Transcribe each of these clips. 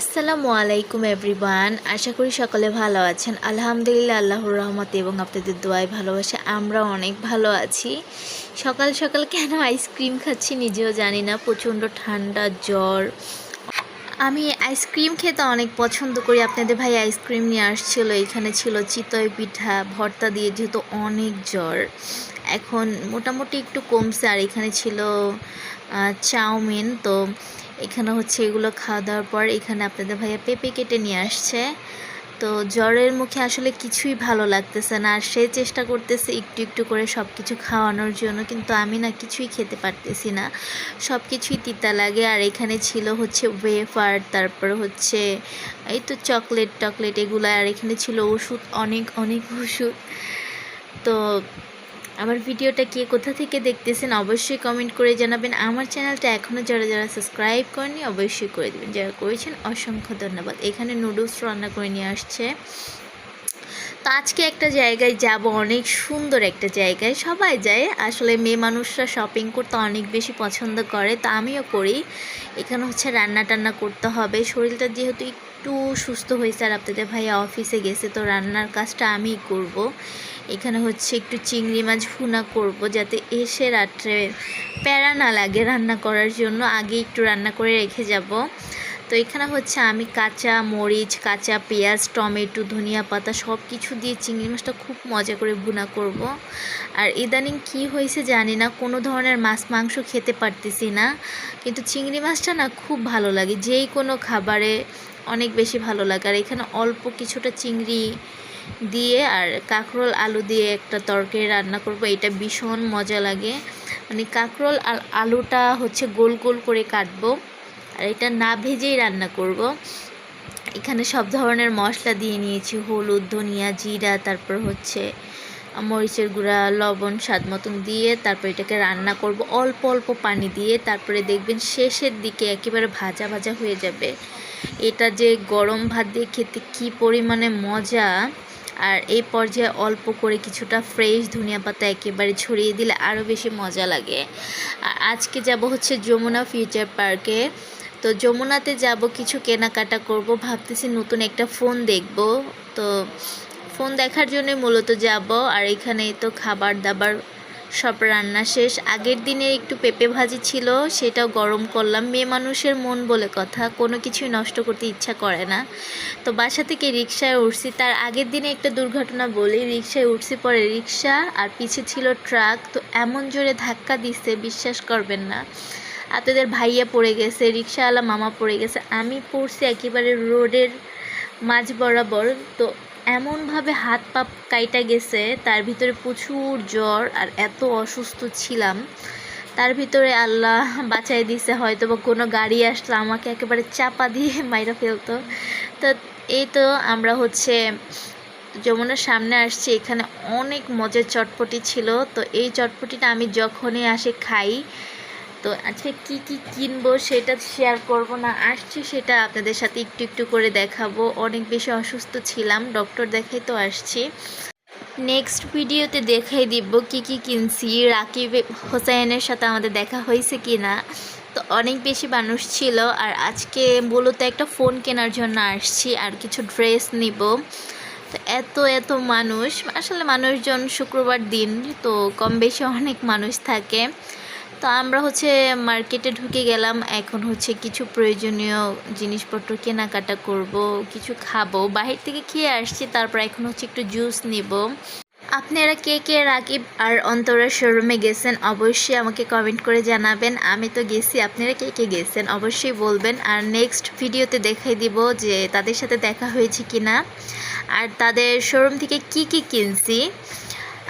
আসসালামু আলাইকুম এভরিওয়ান। আশা করি সকলে ভালো আছেন। আলহামদুলিল্লাহ, আল্লাহর রহমতে এবং আপনাদের দোয়ায় ভালোবাসে আমরা অনেক ভালো আছি। সকাল সকাল কেন আইসক্রিম খাচ্ছি নিজেও জানি না, প্রচণ্ড ঠান্ডা, জ্বর। আমি আইসক্রিম খেতে অনেক পছন্দ করি। আপনাদের ভাই আইসক্রিম নিয়ে আসছিল, এখানে ছিল চিতই পিঠা, ভর্তা দিয়ে যেহেতু অনেক জ্বর। এখন মোটামুটি একটু কমছে, আর এখানে ছিল চাউমিন। তো এখানে হচ্ছে এগুলো খাওয়া দাওয়ার পর এখানে আপনাদের ভাইয়া পেঁপে কেটে নিয়ে আসছে। তো জ্বরের মুখে আসলে কিছুই ভালো লাগতেছে না, আর সে চেষ্টা করতেছে একটু একটু করে সব কিছু খাওয়ানোর জন্য, কিন্তু আমি না কিছুই খেতে পারতেছি না। সব কিছুই তিতা লাগে, আর এখানে ছিল হচ্ছে ওয়েফার, তারপর হচ্ছে এই তো চকলেট টকলেট এগুলো, আর এখানে ছিল ওষুধ, অনেক অনেক ওষুধ। তো আমার ভিডিওটা কে কোথা থেকে দেখতেছেন অবশ্যই কমেন্ট করে জানাবেন। আমার চ্যানেলটা এখনও যারা যারা সাবস্ক্রাইব করেনি অবশ্যই করে দেবেন। যারা করেছেন, অসংখ্য ধন্যবাদ। এখানে নুডলস রান্না করে নিয়ে আসছে। তো আজকে একটা জায়গায় যাব, অনেক সুন্দর একটা জায়গায়। সবাই যায়, আসলে মেয়ে মানুষরা শপিং করতে অনেক বেশি পছন্দ করে, তা আমিও করি। এখানে হচ্ছে রান্না টান্না করতে হবে, শরীরটা যেহেতু একটু সুস্থ হয়েছে আর আপনাদের ভাইয়া অফিসে গেছে, তো রান্নার কাজটা আমিই করব। এখানে হচ্ছে একটু চিংড়ি মাছ ভুনা করব, যাতে এসে রাত্রে প্যারা না লাগে রান্না করার জন্য। আগে একটু রান্না করে রেখে যাব। তো এখানে হচ্ছে আমি কাঁচা মরিচ, কাঁচা পেঁয়াজ, টমেটো, ধনিয়া পাতা সব কিছু দিয়ে চিংড়ি মাছটা খুব মজা করে ভুনা করব। আর ইদানিং কি হয়েছে জানি না, কোনো ধরনের মাছ মাংস খেতে পারতেছি না। কিন্তু চিংড়ি মাছটা না খুব ভালো লাগে, যেই কোনো খাবারে অনেক বেশি ভালো লাগে। আর এখানে অল্প কিছুটা চিংড়ি দিয়ে আর কাঁকরোল আলু দিয়ে একটা তরকারি রান্না করব, এটা ভীষণ মজা লাগে। মানে কাঁকরোল আর আলুটা হচ্ছে গোল গোল করে কাটবো। আর এটা না ভেজেই রান্না করব। এখানে সব ধরনের মশলা দিয়ে নিয়েছি, হলুদ, ধনিয়া, জিরা, তারপর হচ্ছে মরিচের গুঁড়া, লবণ, স্বাদ মতন দিয়ে তারপর এটাকে রান্না করব। অল্প অল্প পানি দিয়ে তারপরে দেখবেন শেষের দিকে একেবারে ভাজা ভাজা হয়ে যাবে। এটা যে গরম ভাত দিয়ে খেতে কি পরিমাণে মজা! আর এই পর্যায়ে অল্প করে কিছুটা ফ্রেশ ধনিয়া পাতা একেবারে ছড়িয়ে দিলে আরও বেশি মজা লাগে। আর আজকে যাব হচ্ছে যমুনা ফিউচার পার্কে। তো যমুনাতে যাব, কিছু কেনাকাটা করব, ভাবতেছি নতুন একটা ফোন দেখব। তো ফোন দেখার জন্য মূলত যাব, আর এখানে তো খাবার দাবার সব রান্না শেষ। আগের দিনে একটু পেঁপে ভাজি ছিল, সেটাও গরম করলাম। মেয়ে মানুষের মন বলে কথা, কোনো কিছুই নষ্ট করতে ইচ্ছা করে না। তো বাসা থেকে রিক্সায় উঠছি, তার আগের দিনে একটা দুর্ঘটনা বলি রিক্সায় উঠছি পরে রিক্সা আর পিছে ছিল ট্রাক, তো এমন জোরে ধাক্কা দিচ্ছে বিশ্বাস করবেন না। আপনাদের ভাইয়া পড়ে গেছে, রিক্সাওয়ালা মামা পড়ে গেছে, আমি পড়ছি একেবারে রোডের মাঝ বরাবর। তো এমনভাবে হাত পা কাইটা গেছে, তার ভিতরে প্রচুর জ্বর আর এত অসুস্থ ছিলাম। তার ভিতরে আল্লাহ বাঁচাই দিছে হয়তো বা কোনো গাড়ি আসলো, আমাকে একেবারে চাপা দিয়ে মাইরা ফেলতো। তো এই তো আমরা হচ্ছে যমুনার সামনে আসছি, এখানে অনেক মজার চটপটি ছিল। তো এই চটপটিটা আমি যখনই আসে খাই তো আজকে কি কি কিনবো সেটা শেয়ার করব না, আসছি সেটা আপনাদের সাথে একটু একটু করে দেখাবো। অনেক বেশি অসুস্থ ছিলাম ডক্টর দেখাই তো আসছি। নেক্সট ভিডিওতে দেখাই দিব কি কি কিনছি। রাকিব হোসাইনের সাথে আমাদের দেখা হয়েছে কি না তো অনেক বেশি মানুষ ছিল, আর আজকে মূলত একটা ফোন কেনার জন্য আসছি, আর কিছু ড্রেস নিব। তো এত এত মানুষ, আসলে মানুষজন শুক্রবার দিন, তো কম বেশি অনেক মানুষ থাকে। তো আমরা হচ্ছে মার্কেটে ঢুকে গেলাম। এখন হচ্ছে কিছু প্রয়োজনীয় জিনিসপত্র কেনাকাটা করব, কিছু খাব। বাহির থেকে খেয়ে আসছি, তারপর এখন হচ্ছে একটু জুস নিব। আপনারা কে কে রাকিব আর অন্তরের শোরুমে গেছেন, অবশ্যই আমাকে কমেন্ট করে জানাবেন। আমি তো গেছি, আপনারা কে কে গেছেন অবশ্যই বলবেন। আর নেক্সট ভিডিওতে দেখাই দিব যে তাদের সাথে দেখা হয়েছে কি না আর তাদের শোরুম থেকে কি কি কিনছি।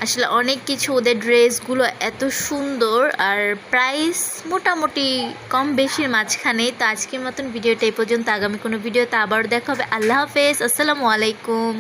আসলে অনেক কিছু ওদের ড্রেসগুলো এত সুন্দর আর প্রাইস মোটামুটি কম বেশির মাঝখানে তো আজকের মতন ভিডিওটা এই পর্যন্ত। আগামী কোনো ভিডিওতে আবার দেখা হবে। আল্লাহ হাফেজ। আসসালামু আলাইকুম।